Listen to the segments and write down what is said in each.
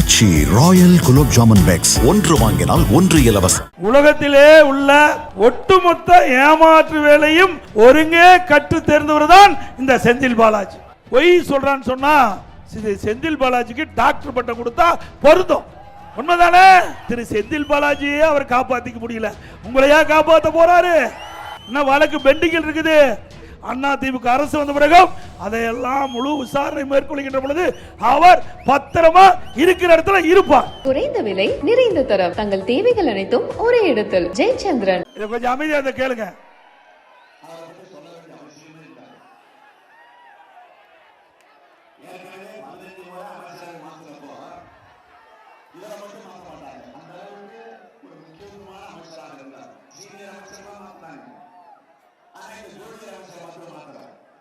Aachi royal gulab jamun packs. ஒன்று வாங்கினால் ஒன்று இலவசம். உலகத்திலே உள்ள ஒட்டுமொத்த ஏமாற்று வேலையும் ஒருங்கே கற்று தேர்ந்தவர் தான் இந்த செந்தில் பாலாஜி. பொய் சொல்றான்னு சொன்னா இது செந்தில் பாலாஜிக்கு டாக்டர் பட்டம் கொடுத்தா பொருத்தம் உண்மைதானே? திரு செந்தில் பாலாஜியே அவர் காப்பாத்திக்க முடியல. உங்களையா காப்பாத்த போறாரு? என்ன வழக்கு பெண்டிங்கில் இருக்குது. அண்ணா திமுக அரசு வந்த பிறகும் அதையெல்லாம் முழு விசாரணை மேற்கொள்கின்ற பொழுது அவர் பத்திரமா இருக்கிற இடத்துல இருப்பார். குறைந்த விலை நிறைந்த தரம். தங்கள் தேவைகள் அனைத்தும் ஒரே இடத்தில். ஜெயச்சந்திரன்.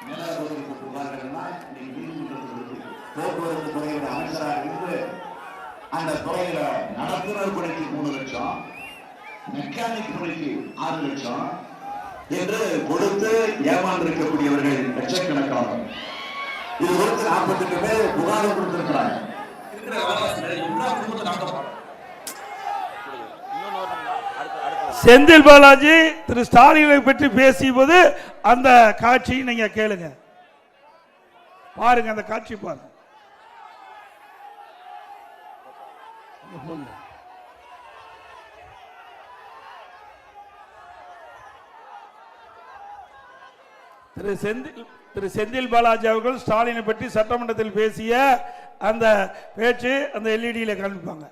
கொஞ்சம் அமைதியா இதை கேளுங்க போக்குவரத்து துறையோட அமைச்சராக இருந்து அந்த துறையில நடத்துனர் பணிக்கு மூணு லட்சம் மெக்கானிக் பணிக்கு ஆறு லட்சம். என்று கொடுத்து ஏமாந்திருக்கக்கூடியவர்கள் லட்சக்கணக்கானவர் இது குறித்து நாற்பத்தி எட்டு பேர் புகாரம் கொடுத்திருக்கிறாங்க இருக்கிற விவகாரத்துல எல்லா குடும்பத்தை நடத்தப்படும் செந்தில் பாலாஜி திரு ஸ்டாலினை பற்றி பேசிய போது அந்த காட்சியை நீங்க கேளுங்க. பாருங்க அந்த காட்சி பாருங்க. திரு செந்தில் திரு செந்தில் பாலாஜி அவர்கள் ஸ்டாலினை பற்றி சட்டமன்றத்தில் பேசிய அந்த பேச்சு அந்த எல்இடியில் காண்பிப்பாங்க.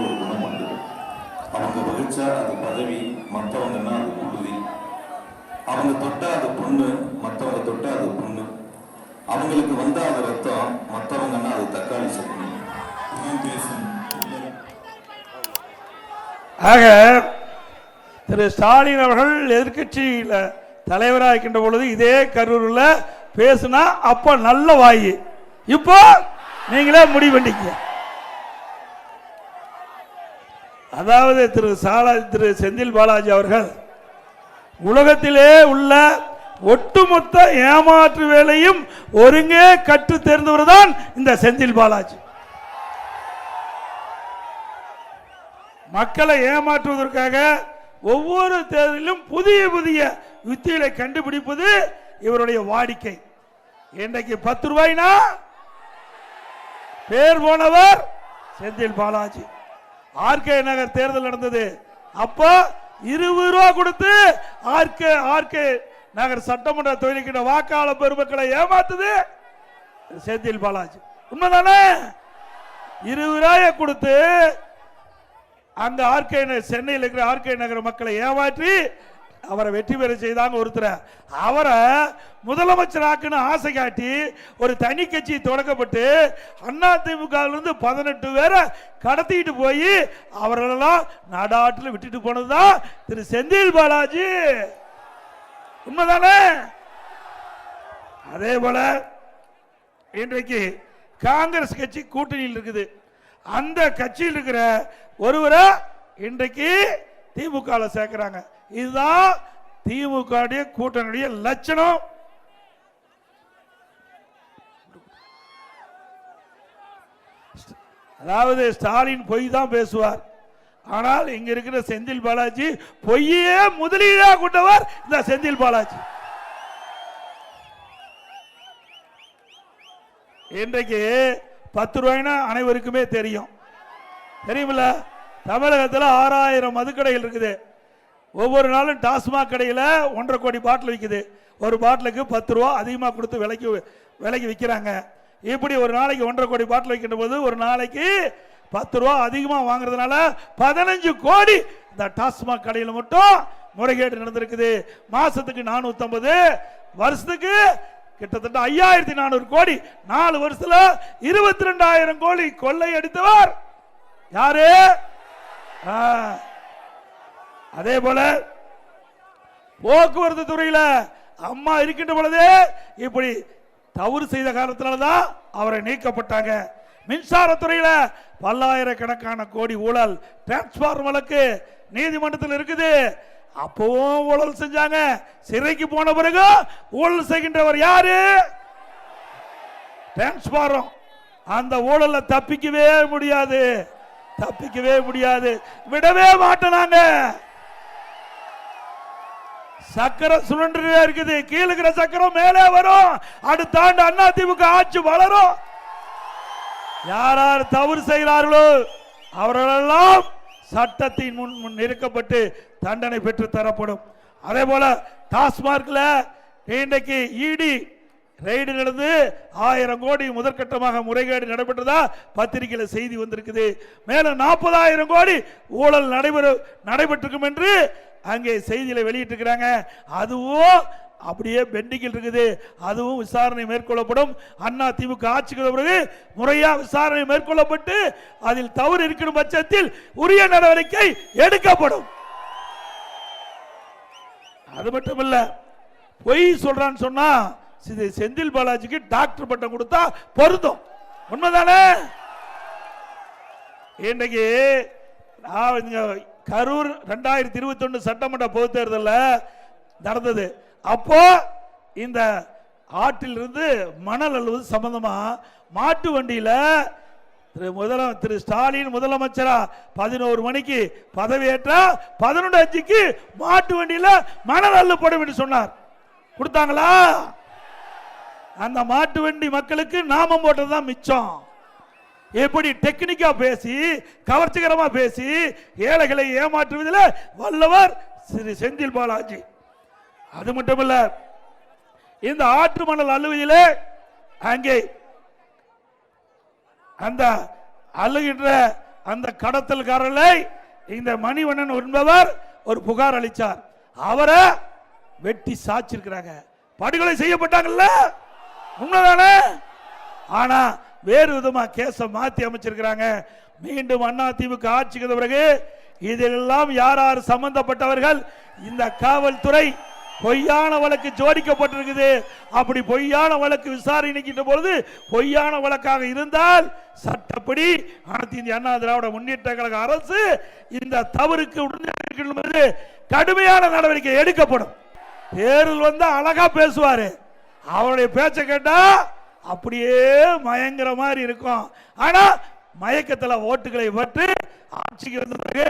ஒரு குணம் உண்டு அவங்க பதவி மற்றவங்கன்னா அது புழுதி அவங்க தொட்டா அது பொண்ணு அவங்களுக்கு வந்தா அது ரத்தம் மற்றவங்கன்னா அது தக்காளி சட்னி. ஆக திரு ஸ்டாலின் அவர்கள் எதிர்க்கட்சியில தலைவராக இருக்கின்ற பொழுது இதே கரூர்ல பேசுனா அப்ப நல்ல வாயு. இப்போ நீங்களே முடிவு பண்ணிக்க அதாவது திரு சாலா திரு செந்தில் பாலாஜி அவர்கள் உலகத்திலே உள்ள ஒட்டுமொத்த ஏமாற்று வேலையும் ஒருங்கே கற்று தேர்ந்தவர் தான் இந்த செந்தில் பாலாஜி. மக்களை ஏமாற்றுவதற்காக ஒவ்வொரு தேர்தலிலும் புதிய புதிய யுத்திகளை கண்டுபிடிப்பது இவருடைய வாடிக்கை. இன்றைக்கு பத்து ரூபாய்னா பேர் போனவர் செந்தில் பாலாஜி. ஆர்கே நகர் தேர்தல் நடந்தது. அப்போ இருபது ரூபா கொடுத்து ஆர்கே ஆர்கே நகர் சட்டமன்ற தொழிலுக்கிற வாக்காளர் பெருமக்களை ஏமாத்துது செந்தில் பாலாஜி. உண்மைதானே? இருபது ரூபாயை கொடுத்து அங்க ஆர்கே நகர் சென்னையில் இருக்கிற ஆர்கே நகர் மக்களை ஏமாற்றி அவரை வெற்றி பெற செய்தாங்க ஒருத்தரை. அவரை முதலமைச்சர் ஆக்குன்னு ஆசை காட்டி ஒரு தனி கட்சி தொடங்கப்பட்டு அண்ணா திமுக பதினெட்டு பேரை கடத்திட்டு போய் அவர்களெல்லாம் நாடாட்டில் விட்டுட்டு போனதுதான் திரு செந்தில் பாலாஜி. உண்மைதானே? அதே போல இன்றைக்கு காங்கிரஸ் கட்சி கூட்டணியில் இருக்குது. அந்த கட்சியில் இருக்கிற ஒருவரை இன்றைக்கு திமுக சேர்க்கிறாங்க. இதுதான் திமுக கூட்டணியுடைய லட்சணம். அதாவது ஸ்டாலின் பொய் தான் பேசுவார். ஆனால் இங்க இருக்கிற செந்தில் பாலாஜி பொய்யே முதலீடா கொண்டவர் இந்த செந்தில் பாலாஜி. இன்றைக்கு பத்து ரூபாய்னா அனைவருக்குமே தெரியும். தெரியுமில்ல? தமிழகத்தில் ஆறாயிரம் மதுக்கடைகள் இருக்குது. ஒவ்வொரு நாளும் டாஸ்மாக் கடையில் ஒன்றரை கோடி பாட்டில் விற்குது ஒரு பாட்டிலுக்கு பத்து ரூபா அதிகமாக கொடுத்து விலைக்கு விலைக்கு விற்கிறாங்க இப்படி ஒரு நாளைக்கு ஒன்றரை கோடி பாட்டில் விற்கின்ற போது ஒரு நாளைக்கு பத்து ரூபா அதிகமாக வாங்குறதுனால பதினஞ்சு கோடி இந்த டாஸ்மாக் கடையில் மட்டும் முறைகேடு நடந்திருக்குது. மாசத்துக்கு நானூத்தி வருஷத்துக்கு கிட்டத்தட்ட ஐயாயிரத்தி நானூறு கோடி. நாலு வருஷத்துல இருபத்தி ரெண்டாயிரம் கோடி கொள்ளை அடித்தவர் யாரு? அதே போல போக்குவரத்து துறையில அம்மா இருக்கின்ற பொழுதே இப்படி தவறு செய்த காரணத்தினால தான் அவரை நீக்கப்பட்டாங்க. மின்சாரத்துறையில பல்லாயிரக்கணக்கான கோடி ஊழல் டிரான்ஸ்பார்மர் வழக்கு நீதிமன்றத்தில் இருக்குது. அப்பவும் ஊழல் செஞ்சாங்க. சிறைக்கு போன பிறகு ஊழல் செய்கின்றவர் யாரு? டிரான்ஸ்பாரம் அந்த ஊழல தப்பிக்கவே முடியாது. தப்பிக்கவே முடியாது. விடவே மாட்டோம் சக்கரை சக்கரம் சுழன்று இருக்குது. கீழே இருக்கிற சக்கரம் மேலே வரும். அடுத்த ஆண்டு அண்ணா திமுக ஆட்சி வளரும். யார் யார் தவறு செய்கிறார்களோ அவர்களெல்லாம் சட்டத்தின் முன் முன் நிறுக்கப்பட்டு தண்டனை பெற்று தரப்படும். அதே போல டாஸ்மார்க்ல இன்றைக்கு இடி ரெய்டு நடந்து ஆயிரம் கோடி முதற்கட்டமாக முறைகேடு நடைபெற்றதா பத்திரிகையில் செய்தி வந்திருக்குது. மேலும் நாற்பதாயிரம் கோடி ஊழல் நடைபெற நடைபெற்றிருக்கும் என்று அங்கே செய்தியில் வெளியிட்டிருக்கிறாங்க. அதுவும் அப்படியே பெண்டிங்கில் இருக்குது. அதுவும் விசாரணை மேற்கொள்ளப்படும். அண்ணா திமுக ஆட்சிக்கு பிறகு முறையாக விசாரணை மேற்கொள்ளப்பட்டு அதில் தவறு இருக்கிற பட்சத்தில் உரிய நடவடிக்கை எடுக்கப்படும். அது மட்டும் இல்ல பொய் சொல்றான்னு சொன்னா செந்தில் பாலாஜிக்கு டாக்டர் பட்டம் கொடுத்தா பொருந்தும். உண்மைதானே? இன்றைக்கு நான் கரூர் ரெண்டாயிரத்தி இருபத்தி ஒன்று சட்டமன்ற பொது தேர்தலில் நடந்தது. அப்போ இந்த ஆற்றிலிருந்து மணல் அள்ளுவது சம்பந்தமா? மாட்டு வண்டியில திரு முதல திரு ஸ்டாலின் முதலமைச்சரா பதினோரு மணிக்கு பதவியேற்றா பதினொன்று அஞ்சுக்கு மாட்டு வண்டியில மணல் அள்ளப்படும் என்று சொன்னார். கொடுத்தாங்களா? அந்த மாட்டு வண்டி மக்களுக்கு நாமம் போட்டதுதான் மிச்சம். எப்படி டெக்னிக்கா பேசி கவர்ச்சிகரமா பேசி ஏழைகளை ஏமாற்றுவதில் வல்லவர் ஸ்ரீ செந்தில் பாலாஜி. அது மட்டுமல்ல இந்த ஆற்று மணல் அள்ளுவதிலே அங்கே அந்த அழுகின்ற அந்த கடத்தல்காரர்களை இந்த மணிவண்ணன் என்பவர் ஒரு புகார் அளித்தார் அவரை வெட்டி சாச்சிருக்கிறாங்க படுகொலை செய்யப்பட்டாங்கல்ல? உண்மைதானே? ஆனா வேறு விதமா கேஸை மாத்தி அமைச்சிருக்கிறாங்க. மீண்டும் அண்ணா திமுக ஆட்சிக்கு பிறகு இதிலெல்லாம் யார் யார் சம்பந்தப்பட்டவர்கள் இந்த காவல்துறை பொய்யான வழக்கு ஜோடிக்கப்பட்டிருக்குது. அப்படி பொய்யான வழக்கு விசாரணைக்கின்ற பொழுது பொய்யான வழக்காக இருந்தால் சட்டப்படி அனைத்து இந்திய அண்ணா திராவிட முன்னேற்ற கழக அரசு இந்த தவறுக்கு உடனே கடுமையான நடவடிக்கை எடுக்கப்படும். தேர்தல் வந்து அழகா பேசுவாரு. அவருடைய பேச்சை கேட்டா அப்படியே மயங்குற மாதிரி இருக்கும். ஆனா மயக்கத்தில் ஓட்டுகளை பற்றி ஆட்சிக்கு வந்த பிறகு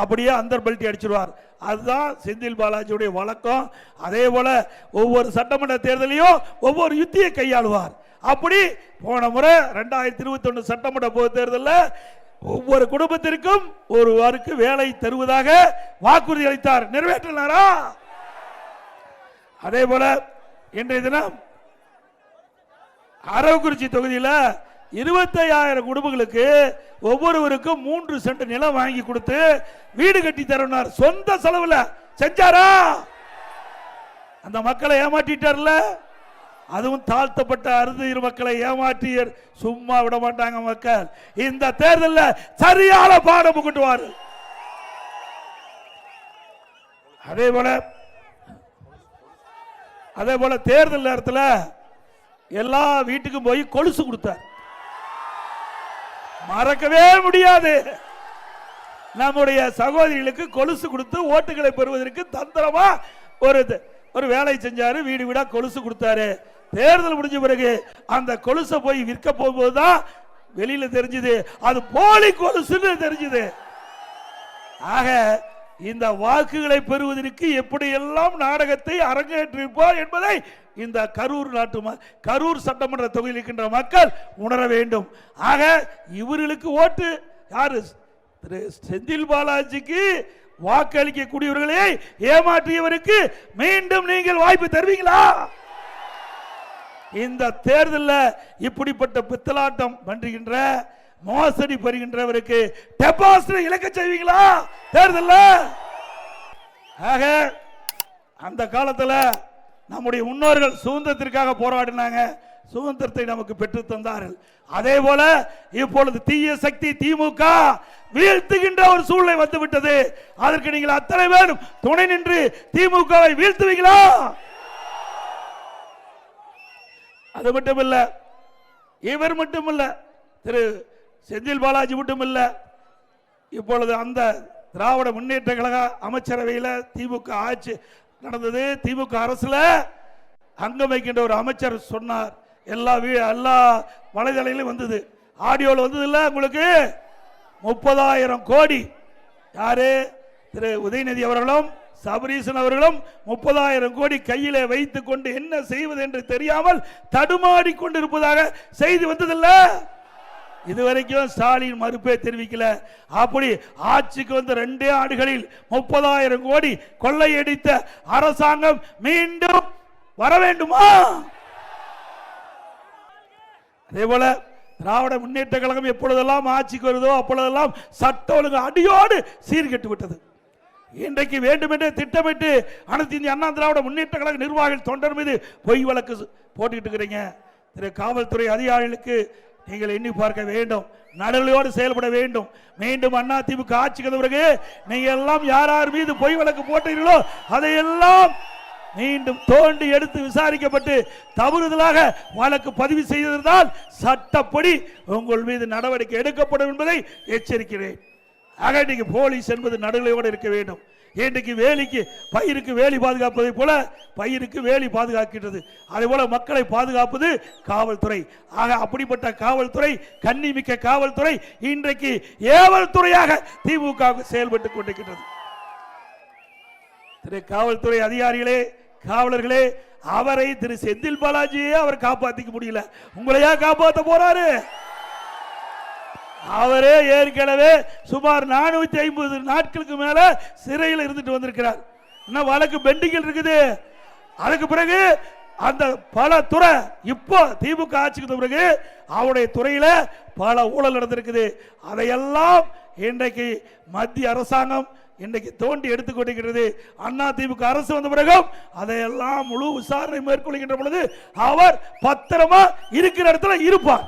அப்படியே அந்தர் பல்ட்டி அடிச்சிருவார். அதுதான் செந்தில் பாலாஜியுடைய வழக்கம். அதே போல ஒவ்வொரு சட்டமன்ற தேர்தலையும் ஒவ்வொரு யுத்தியை கையாளுவார். அப்படி போன முறை ரெண்டாயிரத்தி இருபத்தி ஒன்று சட்டமன்ற பொது தேர்தலில் ஒவ்வொரு குடும்பத்திற்கும் ஒருவருக்கு வேலை தருவதாக வாக்குறுதி அளித்தார். நிறைவேற்றினாரா? அதே போல இன்றைய தினம் அரவக்குறிச்சி தொகுதியில் இருபத்தையாயிரம் குடும்பங்களுக்கு ஒவ்வொருவருக்கும் மூன்று சென்ட் நிலம் வாங்கி கொடுத்து வீடு கட்டி தரனார் சொந்த செலவுல. செஞ்சாரா? அந்த மக்களை ஏமாற்றிட்டார்ல? அதுவும் தாழ்த்தப்பட்ட அறுதியிரு மக்களை ஏமாற்றியர். சும்மா விட மாட்டாங்க மக்கள். இந்த தேர்தலில் சரியான பாடம் புகட்டுவார். அதே போல அதே போல தேர்தல் நேரத்தில் எல்லா வீட்டுக்கும் போய் கொலுசு கொடுத்தார். மறக்கவே முடியாது. நம்முடைய சகோதரிகளுக்கு கொலுசு கொடுத்து ஓட்டுகளை பெறுவதற்கு தந்திரமா ஒரு ஒரு வேலை செஞ்சாரு வீடு வீடா கொலுசு கொடுத்தாரு. தேர்தல் முடிஞ்ச பிறகு அந்த கொலுசை போய் விற்க போகும்போது தான் வெளியில தெரிஞ்சது. அது போலி கொலுசுன்னு தெரிஞ்சது. ஆக இந்த வாக்குகளை பெறுவதற்கு எப்படியெல்லாம் நாடகத்தை அரங்கேற்றிருப்பார் என்பதை இந்த கரூர் நாட்டு ம- கரூர் சட்டமன்ற தொகுதியில் இருக்கின்ற மக்கள் உணர வேண்டும். ஆக இவர்களுக்கு ஓட்டு யாரு? திரு செந்தில் பாலாஜிக்கு வாக்களிக்கக்கூடியவர்களே ஏமாற்றியவருக்கு மீண்டும் நீங்கள் வாய்ப்பு தருவீங்களா? இந்த தேர்தலில் இப்படிப்பட்ட பித்தலாட்டம் பண்றுகின்ற மோசடி பெறுகின்றவருக்கு டெபாசிட் இழக்க செய்வீங்களா? தேர்தல் ஆக அந்த காலத்தில் நம்முடைய முன்னோர்கள் சுதந்திரத்திற்காக போராடினாங்க. சுதந்திரத்தை நமக்கு பெற்று தந்தார்கள். அதே போல இப்பொழுது தீய சக்தி திமுக வீழ்த்துகின்ற ஒரு சூழ்நிலை வந்துவிட்டது. அதற்கு நீங்கள் அத்தனை பேரும் துணை நின்று திமுகவை வீழ்த்துவீங்களா? அது மட்டுமில்ல இவர் மட்டுமில்ல திரு செந்தில் பாலாஜி மட்டும் இல்லை இப்பொழுது அந்த திராவிட முன்னேற்ற கழக அமைச்சரவையில் திமுக ஆட்சி நடந்தது. திமுக அரசில் அங்கம் வைக்கின்ற ஒரு அமைச்சர் சொன்னார். எல்லா வீ எல்லா வலைதளையிலும் வந்தது. ஆடியோவில் வந்தது இல்லை உங்களுக்கு? முப்பதாயிரம் கோடி. யாரு? திரு உதயநிதி அவர்களும் சபரீசன் அவர்களும் முப்பதாயிரம் கோடி கையிலே வைத்துக் கொண்டு என்ன செய்வது என்று தெரியாமல் தடுமாடி கொண்டிருப்பதாக செய்தி வந்ததில்லை இதுவரைக்கும் ஸ்டாலின் மறுப்பே தெரிவிக்கல. அப்படி ஆட்சிக்கு வந்த ரெண்டே ஆண்டுகளில் முப்பதாயிரம் கோடி கொள்ளையடித்த அரசாங்கம் மீண்டும் வர வேண்டுமா? அதே போல திராவிட முன்னேற்ற கழகம் எப்பொழுதெல்லாம் ஆட்சிக்கு வருதோ அப்பொழுதெல்லாம் சட்ட ஒழுங்கு அடியோடு சீர்கெட்டு விட்டது. இன்றைக்கு வேண்டுமென்றே திட்டமிட்டு அனைத்து இந்திய அண்ணா திராவிட முன்னேற்ற கழக நிர்வாகிகள் தொண்டர் மீது பொய் வழக்கு போட்டுக்கிட்டு இருக்கிறீங்க. திரு காவல்துறை அதிகாரிகளுக்கு நீங்கள் எண்ணி பார்க்க வேண்டும். நடலையோடு செயல்பட வேண்டும். மீண்டும் அண்ணா திமுக ஆட்சிக்கு பிறகு நீங்க எல்லாம் யார் யார் மீது பொய் வழக்கு போட்டீர்களோ அதையெல்லாம் மீண்டும் தோண்டி எடுத்து விசாரிக்கப்பட்டு தவறுதலாக வழக்கு பதிவு செய்திருந்தால் சட்டப்படி உங்கள் மீது நடவடிக்கை எடுக்கப்படும் என்பதை எச்சரிக்கிறேன். ஆக நீங்க போலீஸ் என்பது நடுநிலையோடு இருக்க வேண்டும். இன்றைக்கு வேலிக்கு பயிருக்கு வேலி பாதுகாப்பதை போல பயிருக்கு வேலி பாதுகாக்கின்றது. அதே போல மக்களை பாதுகாப்பது காவல்துறை. ஆக அப்படிப்பட்ட காவல்துறை கன்னிமிக்க காவல்துறை இன்றைக்கு ஏவல் துறையாக திமுக செயல்பட்டு கொண்டிருக்கின்றது. திரு காவல்துறை அதிகாரிகளே காவலர்களே அவரை திரு செந்தில் பாலாஜியே அவர் காப்பாத்திக்க முடியல. உங்களையா காப்பாத்த போறாரு? அவரே ஏற்கனவே சுமார் நானூத்தி ஐம்பது நாட்களுக்கு மேல சிறையில் இருந்துட்டு வந்திருக்கிறார். இன்னும் வழக்கு பெண்டிங்கில் இருக்குது. அதுக்கு பிறகு அந்த பல துறை இப்போ திமுக ஆட்சிக்கு பிறகு அவருடைய துறையில பல ஊழல் நடந்திருக்குது. அதையெல்லாம் இன்றைக்கு மத்திய அரசாங்கம் இன்றைக்கு தோண்டி எடுத்துக்கொண்டிருக்கிறது அண்ணா திமுக அரசு வந்த பிறகும் அதையெல்லாம் முழு விசாரணை மேற்கொள்கின்ற பொழுது அவர் பத்திரமா இருக்கிற இடத்துல இருப்பார்.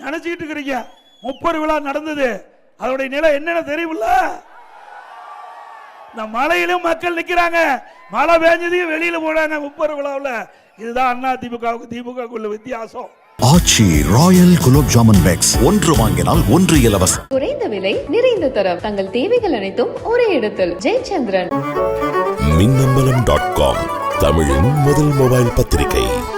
நினைச்சுக்கிட்டு இருக்கிறீங்க. முப்பது விழா நடந்தது. அதோடைய நிலை என்னன்னு தெரியுமில்ல? இந்த மலையிலும் மக்கள் நிக்கிறாங்க. மழை பெஞ்சதையும் வெளியில போனாங்க முப்பது விழாவில். இதுதான் அண்ணா திமுகவுக்கு திமுக உள்ள வித்தியாசம். Aachi royal gulab jamun packs. ஒன்று வாங்கினால் ஒன்று இலவசம். குறைந்த விலை நிறைந்த தரம். தங்கள் தேவைகள் அனைத்தும் ஒரே இடத்தில். ஜெயச்சந்திரன். Minnambalam dot com. தமிழின் முதல் மொபைல் பத்திரிகை.